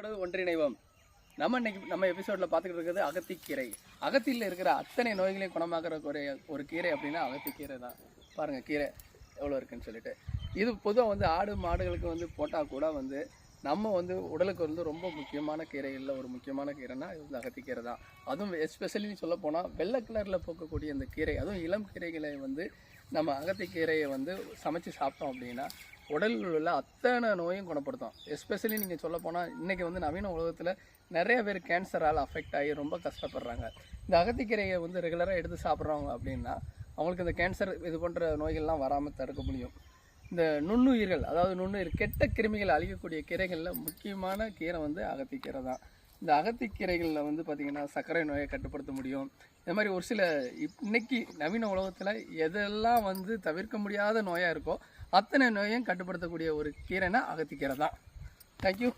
கீரையோட ஒன்றிணைவோம். நம்ம இன்னைக்கு நம்ம எபிசோடில் பார்த்துக்கிட்டு இருக்கிறது அகத்திக்கீரை. அகத்தியில் இருக்கிற அத்தனை நோய்களையும் குணமாக்குற ஒரு ஒரு கீரை அப்படின்னா அகத்திக்கீரை தான். பாருங்கள் கீரை எவ்வளோ இருக்குன்னு சொல்லிட்டு. இது பொதுவாக வந்து ஆடு மாடுகளுக்கு வந்து போட்டால் கூட வந்து நம்ம வந்து உடலுக்கு வந்து ரொம்ப முக்கியமான கீரைகளில் ஒரு முக்கியமான கீரைனா இது வந்து அகத்திக்கீரை தான். அதுவும் எஸ்பெஷலி சொல்ல போனால் வெள்ளை கலரில் போக்கக்கூடிய அந்த கீரை அதுவும் இளம் கீரைகளை வந்து நம்ம அகத்திக்கீரையை வந்து சமைச்சு சாப்பிட்டோம் அப்படின்னா உடலில் உள்ள அத்தனை நோயும் குணப்படுத்தும். எஸ்பெஷலி நீங்கள் சொல்ல போனால் இன்றைக்கி வந்து நவீன உலகத்தில் நிறைய பேர் கேன்சரால் அஃபெக்ட் ஆகி ரொம்ப கஷ்டப்படுறாங்க. இந்த அகத்திக்கீரையை வந்து ரெகுலராக எடுத்து சாப்பிட்றவங்க அப்படின்னா அவங்களுக்கு இந்த கேன்சர் இது போன்ற நோய்கள்லாம் வராமல் தடுக்க முடியும். இந்த நுண்ணுயிர்கள் அதாவது நுண்ணுயிர் கெட்ட கிருமிகள் அழிக்கக்கூடிய கீரைகளில் முக்கியமான கீரை வந்து அகத்திக்கீரை தான். இந்த அகத்திக்கீரைகளில் வந்து பார்த்திங்கன்னா சர்க்கரை நோயை கட்டுப்படுத்த முடியும். இந்த மாதிரி ஒரு சில இன்னைக்கு நவீன உலகத்தில் எதெல்லாம் வந்து தவிர்க்க முடியாத நோயாக இருக்கோ அத்தனை நோயும் கட்டுப்படுத்தக்கூடிய ஒரு கீரைனா அகத்திக்கீரை தான். தேங்க்யூ